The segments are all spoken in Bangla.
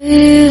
Hey,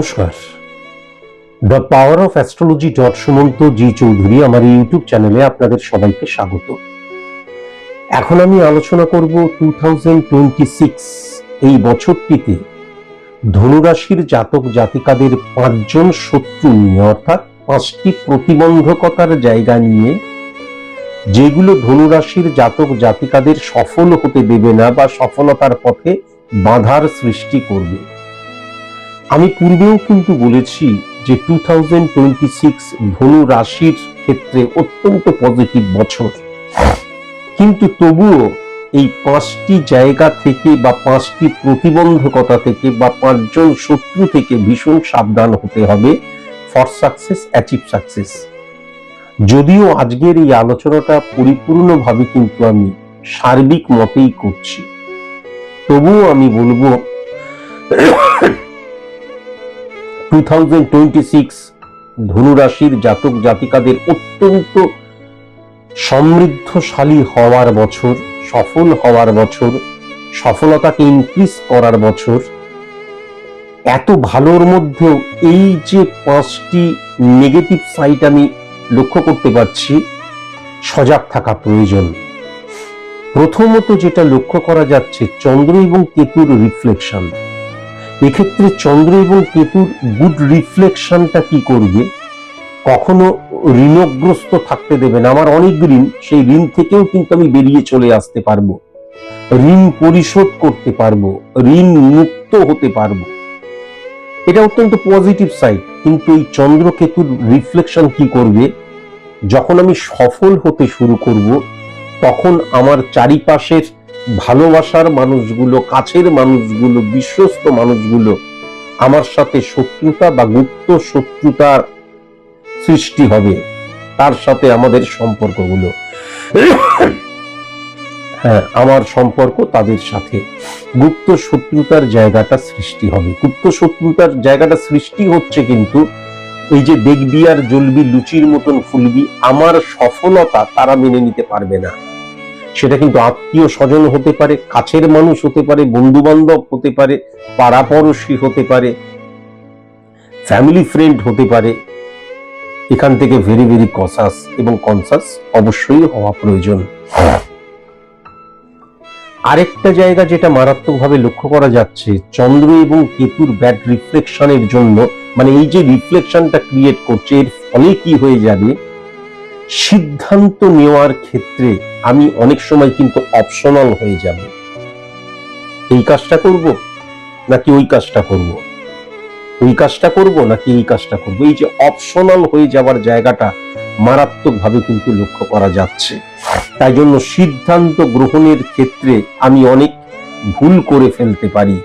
নমস্কার। The power of astrology dot Sumanta G Chowdhury আমার ইউটিউব চ্যানেলে আপনাদের সবাইকে স্বাগত। এখন আমি আলোচনা করব টু এই বছরটিতে ধনুরাশির জাতক জাতিকাদের পাঁচজন শত্রু নিয়ে, অর্থাৎ পাঁচটি প্রতিবন্ধকতার জায়গা নিয়ে, যেগুলো ধনুরাশির জাতক জাতিকাদের সফল হতে দেবে না বা সফলতার পথে বাধার সৃষ্টি করবে। আমি পূর্বেও কিন্তু বলেছি যে টু থাউজেন্ড টোয়েন্টি সিক্স ধনু রাশির ক্ষেত্রে অত্যন্ত পজিটিভ বছর। কিন্তু তবুও এই পাঁচটি জায়গা থেকে বা পাঁচটি প্রতিবন্ধকতা থেকে বা পাঁচজন শত্রু থেকে ভীষণ সাবধান হতে হবে ফর সাকসেস অ্যাচিভ সাকসেস যদিও আজকের এই আলোচনাটা পরিপূর্ণভাবে কিন্তু আমি সার্বিক মতেই করছি। তবুও আমি বলব টু থাউজেন্ড টোয়েন্টি ধনুরাশির জাতক জাতিকাদের অত্যন্ত সমৃদ্ধশালী হওয়ার বছর, সফল হওয়ার বছর, সফলতাকে ইনক্রিজ করার বছর, এত ভালোর মধ্যেও এই যে পাঁচটি নেগেটিভ সাইট আমি লক্ষ্য করতে পারছি, সজাগ থাকা প্রয়োজন। প্রথমত যেটা লক্ষ্য করা যাচ্ছে, চন্দ্র এবং কেতুর রিফ্লেকশন এক্ষেত্রে চন্দ্র এবং কেতুর গুড রিফ্লেকশনটা কি করবে? কখনো ঋণগ্রস্ত থাকতে দেবে না। আমার অনেক ঋণ, সেই ঋণ থেকেও কিন্তু আমি বেরিয়ে চলে আসতে পারব। ঋণ পরিশোধ করতে পারব, ঋণ মুক্ত হতে পারব। এটা অত্যন্ত পজিটিভ সাইড কিন্তু এই চন্দ্র কেতুর রিফ্লেকশন কি করবে? যখন আমি সফল হতে শুরু করব, তখন আমার চারিপাশের ভালোবাসার মানুষগুলো, কাছের মানুষগুলো, বিশ্বস্ত মানুষগুলো আমার সাথে শত্রুতা বা গুপ্ত শত্রুতার সৃষ্টি হবে, তার সাথে আমাদের সম্পর্কগুলো। হ্যাঁ আমার সম্পর্ক তাদের সাথে। গুপ্ত শত্রুতার জায়গাটা সৃষ্টি হবে। গুপ্ত শত্রুতার জায়গাটা সৃষ্টি হচ্ছে কিন্তু এই যে দেখবি আর জ্বলবি লুচির মতন ফুলবি, আমার সফলতা তারা মেনে নিতে পারবে না। সেটা কিন্তু আত্মীয় স্বজন হতে পারে, কাছের মানুষ হতে পারে বন্ধু বান্ধব হতে পারে, পাড়াপড়শি হতে পারে ফ্যামিলি ফ্রেন্ড হতে পারে। এখান থেকে ভেরি ভেরি কসাস এবং কনসাস অবশ্যই হওয়া প্রয়োজন। আরেকটা জায়গা যেটা মারাত্মকভাবে লক্ষ্য করা যাচ্ছে, চন্দ্র এবং কেতুর ব্যাড রিফ্লেকশনের জন্য মানে এই যে রিফ্লেকশনটা ক্রিয়েট করছে, এর ফলে কি হয়ে যাবে? সিদ্ধান্ত নেওয়ার ক্ষেত্রে আমি অনেক সময় কিন্তু অপশনাল হয়ে যাব। এই কাজটা করব নাকি ওই কাজটা করব? ওই কাজটা করব নাকি এই কাজটা করব? এই যে অপশনাল হয়ে যাওয়ার জায়গাটা মারাত্মকভাবে কিন্তু লক্ষ্য করা যাচ্ছে। তাই জন্য সিদ্ধান্ত গ্রহণের ক্ষেত্রে আমি অনেক ভুল করে ফেলতে পারি।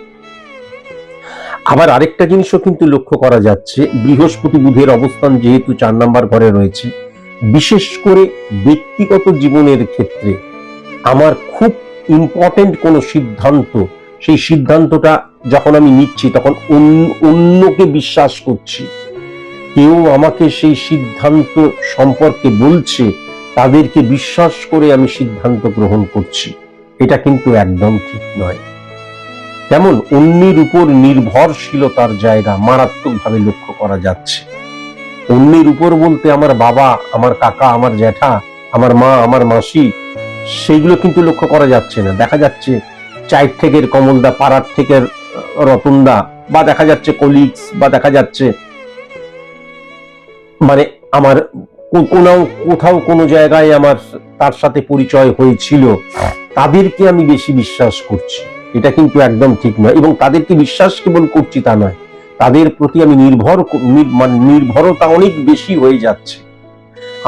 আবার আরেকটা জিনিসও কিন্তু লক্ষ্য করা যাচ্ছে, বৃহস্পতি বুধের অবস্থান যেহেতু চার নাম্বার ঘরে রয়েছে বিশেষ করে ব্যক্তিগত জীবনের ক্ষেত্রে আমার খুব ইম্পর্টেন্ট কোনো সিদ্ধান্ত, সেই সিদ্ধান্তটা যখন আমি নিচ্ছি, তখন অন্য- অন্যকে বিশ্বাস করছি। কেউ আমাকে সেই সিদ্ধান্ত সম্পর্কে বলছে, তাদেরকে বিশ্বাস করে আমি সিদ্ধান্ত গ্রহণ করছি। এটা কিন্তু একদম ঠিক নয়। তেমন অন্যের উপর নির্ভরশীলতার জায়গা মারাত্মকভাবে লক্ষ্য করা যাচ্ছে। অন্যের উপর বলতে আমার বাবা, আমার কাকা, আমার জ্যাঠা, আমার মা, আমার মাসি, সেইগুলো কিন্তু লক্ষ্য করা যাচ্ছে না। দেখা যাচ্ছে চাইর থেকে কমলদা, পাড়ার থেকে রতনদা, বা দেখা যাচ্ছে কলিগস বা দেখা যাচ্ছে মানে আমার কোনো কোথাও কোনো জায়গায় আমার তার সাথে পরিচয় হয়েছিল। তাদেরকে আমি বেশি বিশ্বাস করছি। এটা কিন্তু একদম ঠিক নয় এবং তাদেরকে বিশ্বাস কেবল করছি তা নয়। তাদের প্রতি আমি নির্ভর মানে নির্ভরতা অনেক বেশি হয়ে যাচ্ছে।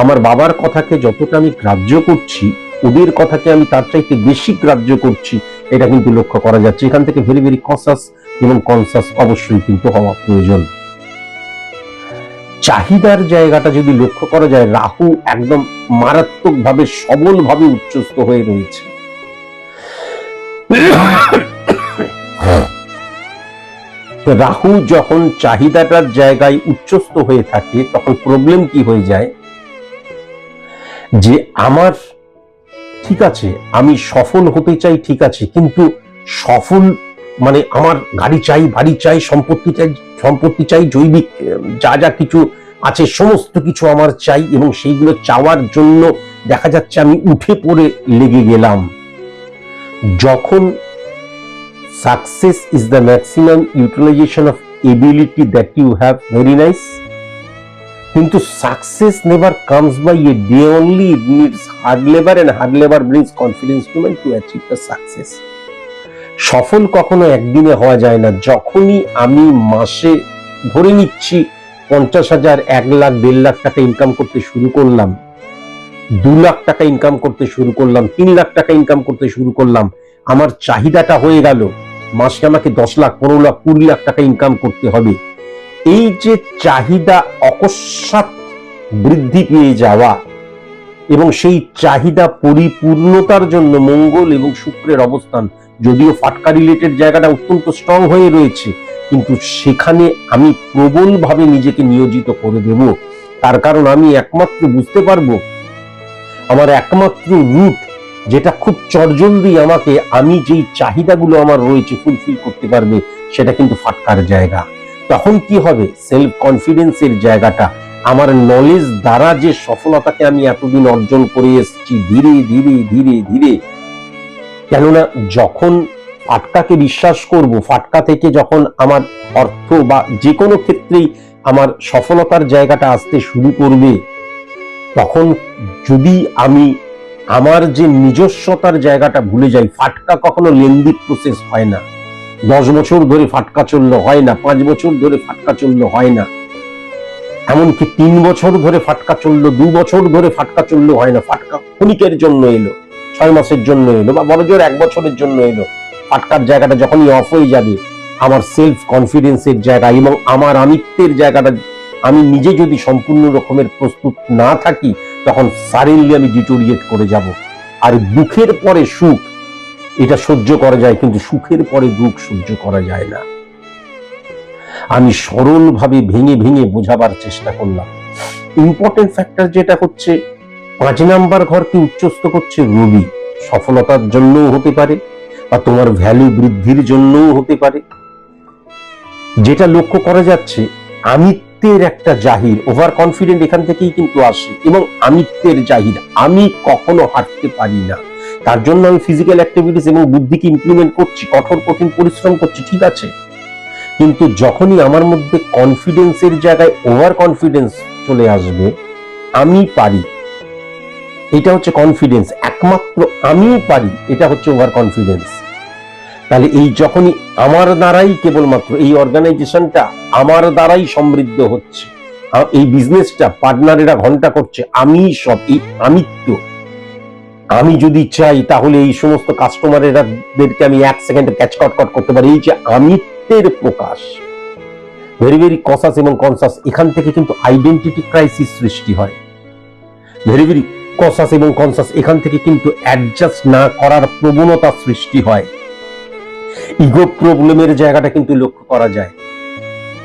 আমার বাবার কথাকে যতটা আমি গ্রাহ্য করছি, ওদের কথাকে আমি তার চাইতে বেশি গ্রাহ্য করছি, এটা কিন্তু লক্ষ্য করা যাচ্ছে। এখান থেকে ভেরি ভেরি কনসাস এবং কনসাস অবশ্যই কিন্তু হওয়া প্রয়োজন। চাহিদার জায়গাটা যদি লক্ষ্য করা যায়, রাহু একদম মারাত্মকভাবে সবলভাবে উচ্চস্থ হয়ে রয়েছে। রাহু যখন চাহিদাটার জায়গায় উচ্চস্থ হয়ে থাকে, তখন প্রবলেম কি হয়ে যায়? যে আমার ঠিক আছে, আমি সফল হতে চাই, ঠিক আছে, কিন্তু সফল মানে আমার গাড়ি চাই, বাড়ি চাই, সম্পত্তি চাই সম্পত্তি চাই, জৈবিক, যা যা কিছু আছে, সমস্ত কিছু আমার চাই এবং সেইগুলো চাওয়ার জন্য দেখা যাচ্ছে আমি উঠে পড়ে লেগে গেলাম। যখন is the maximum utilization of ability that you have very nice কিন্তু success never comes by a day only it needs hard labour and hard labour brings confidence to man to achieve the success সফল কখনো একদিনে হওয়া যায় না। যখনই আমি মাসে ধরে নিচ্ছি পঞ্চাশ হাজার, এক লাখ, দেড় লাখ টাকা ইনকাম করতে শুরু করলাম, দু লাখ টাকা ইনকাম করতে শুরু করলাম, তিন লাখ টাকা ইনকাম করতে শুরু করলাম, আমার চাহিদাটা হয়ে গেল। মাসে আমাকে দশ লাখ, পনেরো লাখ, কুড়ি লাখ টাকা ইনকাম করতে হবে। এই যে চাহিদা অকস্মাৎ বৃদ্ধি পেয়ে যাওয়া এবং সেই চাহিদা পরিপূর্ণতার জন্য মঙ্গল এবং শুক্রের অবস্থান, যদিও ফাটকা রিলেটেড জায়গাটা অত্যন্ত স্ট্রং হয়ে রয়েছে, কিন্তু সেখানে আমি প্রবলভাবে নিজেকে নিয়োজিত করে দেব। তার কারণ আমি একমাত্র, বুঝতে পারব? আমার একমাত্র রুট যেটা খুব চটজলদি আমাকে, আমি যেই চাহিদাগুলো আমার রয়েছে ফুলফিল করতে পারবে, সেটা কিন্তু ফাটকার জায়গা। তখন কি হবে? সেলফ কনফিডেন্সের জায়গাটা, আমার নলেজ দ্বারা যে সফলতাকে আমি এতদিন অর্জন করে এসেছি, ধীরে ধীরে ধীরে ধীরে, কেননা যখন ফাটকাকে বিশ্বাস করব, ফাটকা থেকে যখন আমার অর্থ বা যে কোনো ক্ষেত্রেই আমার সফলতার জায়গাটা আসতে শুরু করবে, তখন যদি আমি আমার যে নিজস্বতার জায়গাটা ভুলে যাই, ফাটকা কখনো লেন্দি প্রসেস হয় না। দশ বছর ধরে ফাটকা চলল হয় না, পাঁচ বছর ধরে ফাটকা চলল হয় না। এমনকি তিন বছর ধরে ফাটকা চলল, দু বছর ধরে ফাটকা চলল হয় না। ফাটকা ক্ষণিকের জন্য এলো, ছয় মাসের জন্য এলো বা বড় জোর এক বছরের জন্য এলো। ফাটকার জায়গাটা যখনই অফ হয়ে যাবে, আমার সেলফ কনফিডেন্সের জায়গা এবং আমার আমিত্বের জায়গাটা আমি নিজে যদি সম্পূর্ণ রকমের প্রস্তুত না থাকি তখন সারেনলি আমি ডিটোরিয়েট করে যাব। আর দুঃখের পরে সুখ, এটা সহ্য করা যায়, কিন্তু সুখের পরে দুঃখ সহ্য করা যায় না। আমি সরলভাবে ভেঙে ভেঙে বোঝাবার চেষ্টা করলাম। ইম্পর্টেন্ট ফ্যাক্টর যেটা হচ্ছে, পাঁচ নাম্বার ঘরকে উচ্চস্ত করছে রবি। সফলতার জন্যও হতে পারে, বা তোমার ভ্যালু বৃদ্ধির জন্যও হতে পারে। যেটা লক্ষ্য করা যাচ্ছে আমিত্বের একটা জাহির ওভার কনফিডেন্ট এখান থেকেই কিন্তু আসে। এবং আমিত্বের জাহির, আমি কখনো হাঁটতে পারি না। তার জন্য আমি ফিজিক্যাল অ্যাক্টিভিটিস এবং বুদ্ধিকে ইমপ্লিমেন্ট করছি, কঠোর, কঠিন পরিশ্রম করছি, ঠিক আছে? কিন্তু যখনই আমার মধ্যে কনফিডেন্সের জায়গায় ওভার কনফিডেন্স চলে আসবে, আমি পারি। এটা হচ্ছে কনফিডেন্স একমাত্র আমিই পারি, এটা হচ্ছে ওভার কনফিডেন্স তাহলে এই যখনই আমার দ্বারাই কেবলমাত্র এই অর্গানাইজেশনটা আমার দ্বারাই সমৃদ্ধ হচ্ছে এই বিজনেসটা পার্টনারেরা ঘণ্টা করছে, আমি সব, এই আমিত্ব। আমি যদি চাই তাহলে এই সমস্ত কাস্টমারেরাদেরকে আমি এক সেকেন্ডে ক্যাচ কট কট করতে পারি। এই যে আমিত্বের প্রকাশ ভেরি ভেরি কসাস এবং কনসাস এখান থেকে কিন্তু আইডেন্টিটি ক্রাইসিস সৃষ্টি হয়। ভেরি ভেরি কসাস এবং কনসাস এখান থেকে কিন্তু অ্যাডজাস্ট না করার প্রবণতা সৃষ্টি হয়। ইগো প্রবলেমের জায়গাটা কিন্তু লক্ষ্য করা যায়।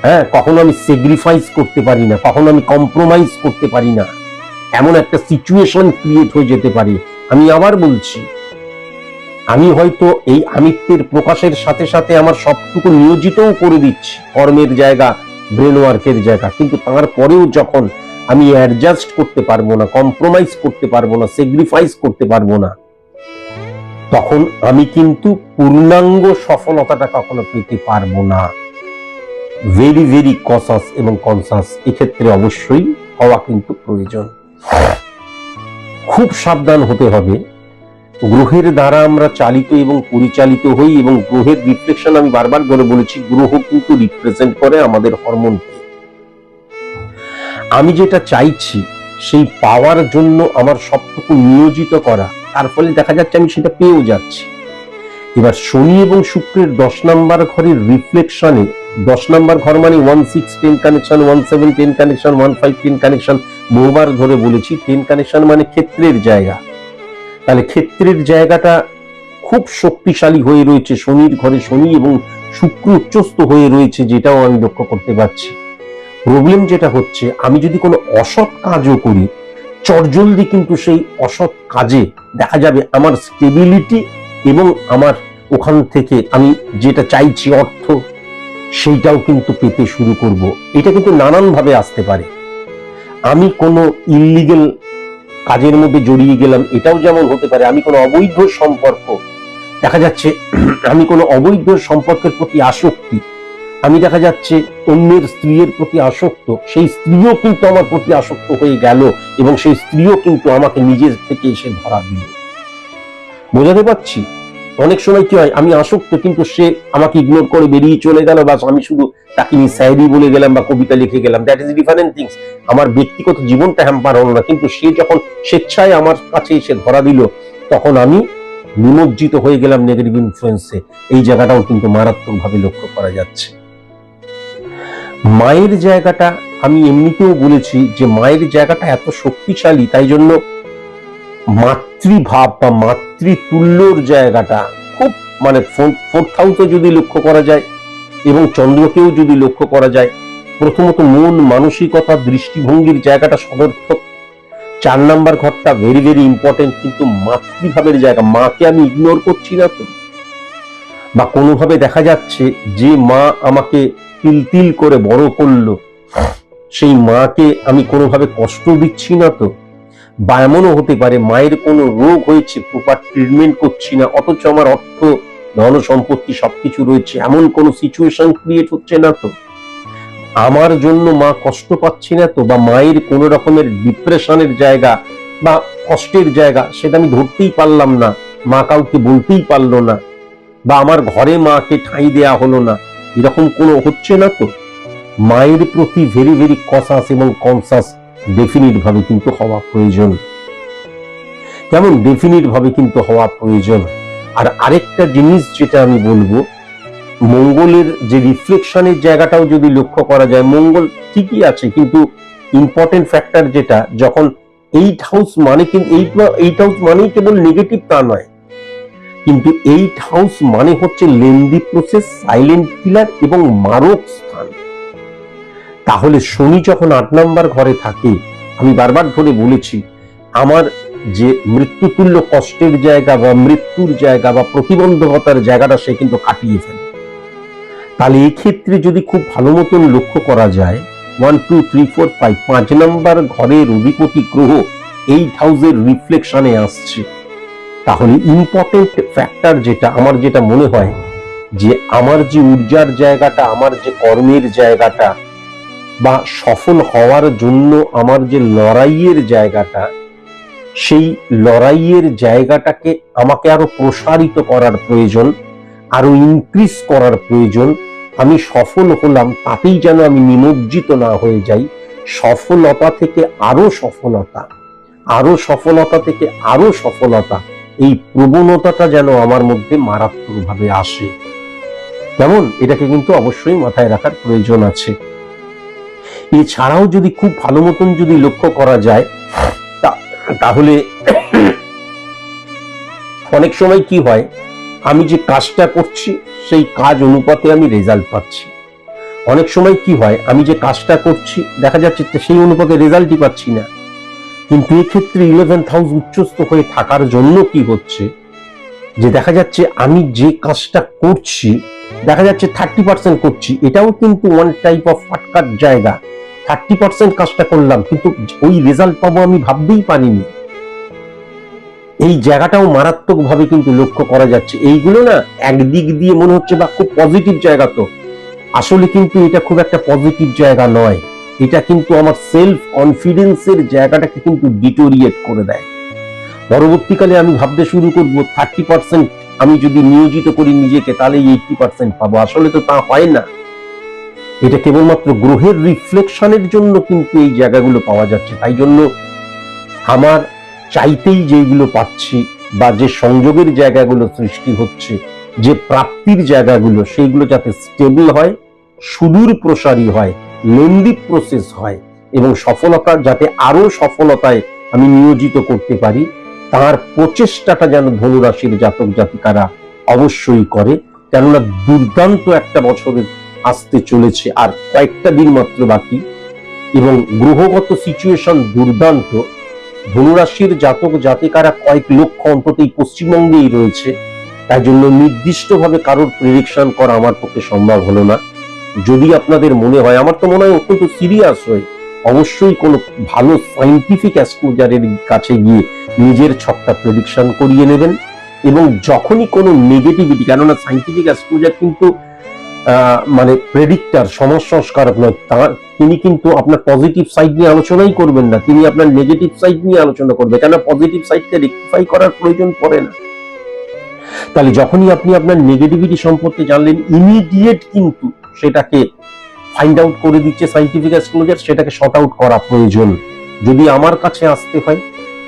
হ্যাঁ কখনো আমি সেগ্রিফাইস করতে পারি না, কখনো আমি কম্প্রোমাইজ করতে পারি না। এমন একটা সিচুয়েশন ক্রিয়েট হয়ে যেতে পারে। আমি আবার বলছি, আমি হয়তো এই আমিত্বের প্রকাশের সাথে সাথে আমার সবটুকু নিয়োজিতও করে দিচ্ছি, কর্মের জায়গা ব্রেন ওয়ার্কের জায়গা। কিন্তু তারপরেও যখন আমি অ্যাডজাস্ট করতে পারব না কম্প্রোমাইজ করতে পারব না সেগ্রিফাইস করতে পারব না তখন আমি কিন্তু পূর্ণাঙ্গ সফলতাটা কখনো পেতে পারব না। ভেরি ভেরি কসাস এবং কনসাস এক্ষেত্রে অবশ্যই হওয়া কিন্তু প্রয়োজন। খুব সাবধান হতে হবে। গ্রহের দ্বারা আমরা চালিত এবং পরিচালিত হই এবং গ্রহের রিফ্লেকশন আমি বারবার ধরে বলেছি, গ্রহ কিন্তু রিপ্রেজেন্ট করে আমাদের হরমোনকে আমি যেটা চাইছি, সেই পাওয়ার জন্য আমার সবটুকু নিয়োজিত করা। তার ফলে দেখা যাচ্ছে আমি সেটা পেয়েও যাচ্ছি। এবার শনি এবং শুক্রের দশ নাম্বার ঘরের রিফ্লেকশনে দশ নাম্বার ঘর মানে one six ten connection one seven ten connection one five ten connection বহুবার ধরে বলেছি টেন কানেকশন মানে ক্ষেত্রের জায়গা। তাহলে ক্ষেত্রের জায়গাটা খুব শক্তিশালী হয়ে রয়েছে, শনির ঘরে শনি এবং শুক্র উচ্চস্ত হয়ে রয়েছে যেটাও আমি লক্ষ্য করতে পারছি। প্রবলেম যেটা হচ্ছে, আমি যদি কোনো অসৎ কাজও করি, চটজলদি কিন্তু সেই অসৎ কাজে দেখা যাবে আমার স্টেবিলিটি এবং আমার ওখান থেকে আমি যেটা চাইছি অর্থ, সেইটাও কিন্তু পেতে শুরু করব। এটা কিন্তু নানান ভাবে আসতে পারে। আমি কোনো ইলিগেল কাজের মধ্যে জড়িয়ে গেলাম, এটাও যেমন হতে পারে। আমি কোনো অবৈধ সম্পর্ক, দেখা যাচ্ছে আমি কোনো অবৈধ সম্পর্কের প্রতি আসক্তি আমি দেখা যাচ্ছে অন্যের স্ত্রীর প্রতি আসক্ত, সেই স্ত্রীও কিন্তু আমার প্রতি আসক্ত হয়ে গেল এবং সেই স্ত্রীও কিন্তু আমাকে নিজের থেকে এসে ধরা দিল। বোঝাতে পারছি? অনেক সময় কি হয়, আমি আসক্ত কিন্তু সে আমাকে ইগনোর করে বেরিয়ে চলে গেল বা আমি শুধু তাকে নিয়ে শায়রি বলে গেলাম বা কবিতা লিখে গেলাম। দ্যাট ইজ ডিফারেন্ট থিংস আমার ব্যক্তিগত জীবনটা হ্যাম্পার হলো না, কিন্তু সে যখন স্বেচ্ছায় আমার কাছে এসে ধরা দিল, তখন আমি নিমজ্জিত হয়ে গেলাম নেগেটিভ ইনফ্লুয়েন্সে এই জায়গাটাও কিন্তু মারাত্মকভাবে লক্ষ্য করা যাচ্ছে। মায়ের জায়গাটা আমি এমনিতেও বলেছি যে মায়ের জায়গাটা এত শক্তিশালী, তাই জন্য মাতৃভাব বা মাতৃতুল্যর জায়গাটা খুব মানে ফোর্থ হাউসে যদি লক্ষ্য করা যায় এবং চন্দ্রকেও যদি লক্ষ্য করা যায়, প্রথমত মন মানসিকতা, দৃষ্টিভঙ্গির জায়গাটা সদর্থক চার নাম্বার ঘরটা ভেরি ভেরি ইম্পর্টেন্ট কিন্তু মাতৃভাবের জায়গা, মাকে আমি ইগনোর করছি না তো। বা কোনোভাবে দেখা যাচ্ছে যে মা আমাকে তিল তিল করে বড় করল। সেই মাকে আমি কোনোভাবে কষ্ট দিচ্ছি না তো? বা এমনও হতে পারে মায়ের কোনো রোগ হয়েছে, প্রপার ট্রিটমেন্ট করছি না, অথচ আমার অর্থ, ধন সম্পত্তি সবকিছু রয়েছে, এমন কোন সিচুয়েশন ক্রিয়েট হচ্ছে না তো? আমার জন্য মা কষ্ট পাচ্ছি না তো? বা মায়ের কোনো রকমের ডিপ্রেশনের জায়গা বা কষ্টের জায়গা, সেটা আমি ধরতেই পারলাম না। মা কাউকে বলতেই পারল না। বা আমার ঘরে মাকে ঠাঁই দেয়া হলো না। এরকম কোনো হচ্ছে না তো? মায়ের প্রতি ভেরি ভেরি কসাস এবং কনসাস ভাবে কিন্তু হওয়া প্রয়োজন। কেমন ভাবে কিন্তু হওয়া প্রয়োজন? আর আরেকটা জিনিস যেটা আমি বলব, মঙ্গলের যে রিফ্লেকশনের জায়গাটাও যদি লক্ষ্য করা যায়, মঙ্গল ঠিকই আছে, কিন্তু ইম্পর্টেন্ট ফ্যাক্টর যেটা, যখন এইট হাউস মানে কিন্তু এইট হাউস মানেই কেবল নেগেটিভ তা নয়। কিন্তু এইট হাউস মানে হচ্ছে লেন্দি প্রসেস সাইলেন্ট কিলার এবং মারক স্থান। তাহলে শনি যখন আট নাম্বার ঘরে থাকে, আমি বারবার ধরে বলেছি, আমার যে মৃত্যুতুল্য কষ্টের জায়গা বা মৃত্যুর জায়গা বা প্রতিবন্ধকতার জায়গাটা সে কিন্তু কাটিয়ে ফেলে। তাহলে ক্ষেত্রে যদি খুব ভালো মতন লক্ষ্য করা যায় one two three four five পাঁচ নাম্বার ঘরের অধিপতি গ্রহ এইট হাউসের রিফ্লেকশনে আসছে। তাহলে ইম্পর্টেন্ট ফ্যাক্টর যেটা, আমার যেটা মনে হয়, যে আমার যে ঊর্জার জায়গাটা, আমার যে কর্মের জায়গাটা, বা সফল হওয়ার জন্য আমার যে লড়াইয়ের জায়গাটা, সেই লড়াইয়ের জায়গাটাকে আমাকে আরও প্রসারিত করার প্রয়োজন, আরও ইনক্রিজ করার প্রয়োজন, আমি সফল হলাম, তাতেই যেন আমি নিমজ্জিত না হয়ে যাই, সফলতা থেকে আরও সফলতা আরও সফলতা থেকে আরও সফলতা এই প্রবণতাটা যেন আমার মধ্যে মারাত্মকভাবে আসে। কেমন? এটাকে কিন্তু অবশ্যই মাথায় রাখার প্রয়োজন আছে। এছাড়াও যদি খুব ভালো মতন যদি লক্ষ্য করা যায় তাহলে অনেক সময় কি হয়, আমি যে কাজটা করছি, সেই কাজ অনুপাতে আমি রেজাল্ট পাচ্ছি। অনেক সময় কি হয়, আমি যে কাজটা করছি, দেখা যাচ্ছে সেই অনুপাতে রেজাল্টই পাচ্ছি না। কিন্তু এক্ষেত্রে ইলেভেন্থ হাউস উচ্চস্থ হয়ে থাকার জন্য কি হচ্ছে? যে দেখা যাচ্ছে আমি যে কাজটা করছি, দেখা যাচ্ছে থার্টি পার্সেন্ট করছি, এটাও কিন্তু ওয়ান টাইপ অফ ফাটকার জায়গা। থার্টি পার্সেন্ট কাজটা করলাম, কিন্তু ওই রেজাল্ট পাবো আমি ভাবতেই পারিনি। এই জায়গাটাও মারাত্মক ভাবে কিন্তু লক্ষ্য করা যাচ্ছে। এইগুলো না একদিক দিয়ে মনে হচ্ছে বা খুব পজিটিভ জায়গা তো। আসলে কিন্তু এটা খুব একটা পজিটিভ জায়গা নয়। এটা কিন্তু আমার সেলফ কনফিডেন্সের জায়গাটাকে কিন্তু ডিটোরিয়েট করে দেয়। পরবর্তীকালে আমি ভাবতে শুরু করব থার্টি পার্সেন্ট আমি যদি নিয়োজিত করি নিজেকে তাহলে এইটটি পার্সেন্ট পাবো। আসলে তো তা হয় না। এটা কেবলমাত্র গ্রহের রিফ্লেকশনের জন্য কিন্তু এই জায়গাগুলো পাওয়া যাচ্ছে। তাই জন্য আমার চাইতেই যেগুলো পাচ্ছি বা যে সংযোগের জায়গাগুলো সৃষ্টি হচ্ছে, যে প্রাপ্তির জায়গাগুলো সেইগুলো যাতে স্টেবল হয় সুদূর প্রসারী হয় লেন্দি প্রসেস হয় এবং সফলতা, যাতে আরও সফলতায় আমি নিয়োজিত করতে পারি, তার প্রচেষ্টাটা যেন ধনুরাশির জাতক জাতিকারা অবশ্যই করে। কেননা দুর্দান্ত একটা বছরের আসতে চলেছে আর কয়েকটা দিন মাত্র বাকি এবং গ্রহগত সিচুয়েশন দুর্দান্ত। ধনুরাশির জাতক জাতিকারা কয়েক লক্ষ অন্তত এই পশ্চিমবঙ্গেই রয়েছে। তাই জন্য নির্দিষ্টভাবে কারোর প্রেডিকশন করা আমার পক্ষে সম্ভব হলো না। যদি আপনাদের মনে হয়, আমার তো মনে হয় অত্যন্ত সিরিয়াস হয়ে অবশ্যই কোনো ভালো সাইন্টিফিক অ্যাস্ট্রোলজারের কাছে গিয়ে নিজের ছকটা প্রেডিকশন করিয়ে নেবেন এবং যখনই কোনো নেগেটিভিটি কেননা সাইন্টিফিক অ্যাস্ট্রোলজার কিন্তু মানে প্রেডিক্টার সমাজ সংস্কারক নয় তার তিনি কিন্তু আপনার পজিটিভ সাইড নিয়ে আলোচনাই করবেন না, তিনি আপনার নেগেটিভ সাইড নিয়ে আলোচনা করবে কেন পজিটিভ সাইডকে রেকটিফাই করার প্রয়োজন পড়ে না। তাহলে যখনই আপনি আপনার নেগেটিভিটি সম্পর্কে জানলেন ইমিডিয়েট কিন্তু সেটাকে ফাইন্ড আউট করে দিচ্ছে সাইন্টিফিক অ্যাস্ট্রোলজার সেটাকে শর্ট আউট করা প্রয়োজন। যদি আমার কাছে আসতে হয়,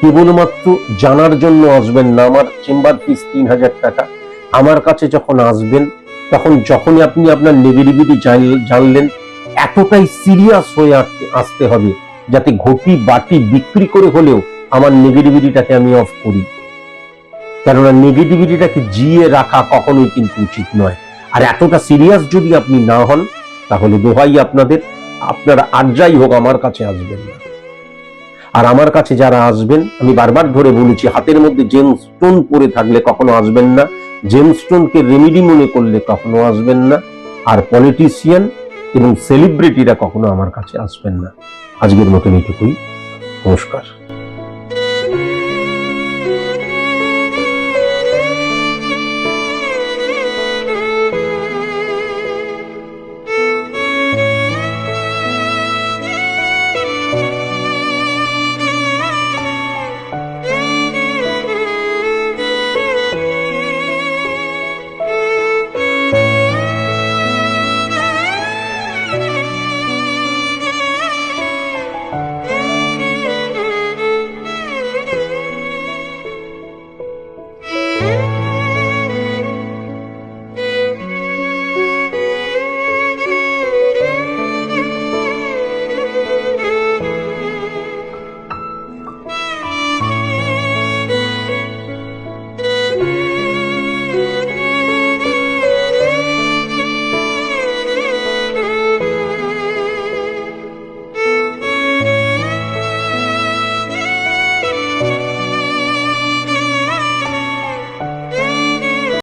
কেবলমাত্র জানার জন্য আসবেন না। আমার চেম্বার ফিস তিন হাজার টাকা। আমার কাছে যখন আসবেন, তখন যখনই আপনি আপনার নেগেটিভিটি জানলেন, এতটাই সিরিয়াস হয়ে আসতে- হবে, যাতে ঘটি বাটি বিক্রি করে হলেও আমার নেগেটিভিটিটাকে আমি অফ করি। কেননা নেগেটিভিটিটাকে জিয়ে রাখা কখনোই কিন্তু উচিত নয়। আর এতটা সিরিয়াস যদি আপনি না হন, তাহলে দোহাই আপনাদের, আপনারা আর যাই হোক আমার কাছে আসবেন না। আর আমার কাছে যারা আসবেন, আমি বারবার ধরে বলেছি, হাতের মধ্যে জেম স্টোন পরে থাকলে কখনো আসবেন না জেম স্টোনকে রেমিডি মনে করলে কখনো আসবেন না, আর পলিটিশিয়ান এবং সেলিব্রিটিরা কখনো আমার কাছে আসবেন না। আজকের মতন এইটুকুই নমস্কার।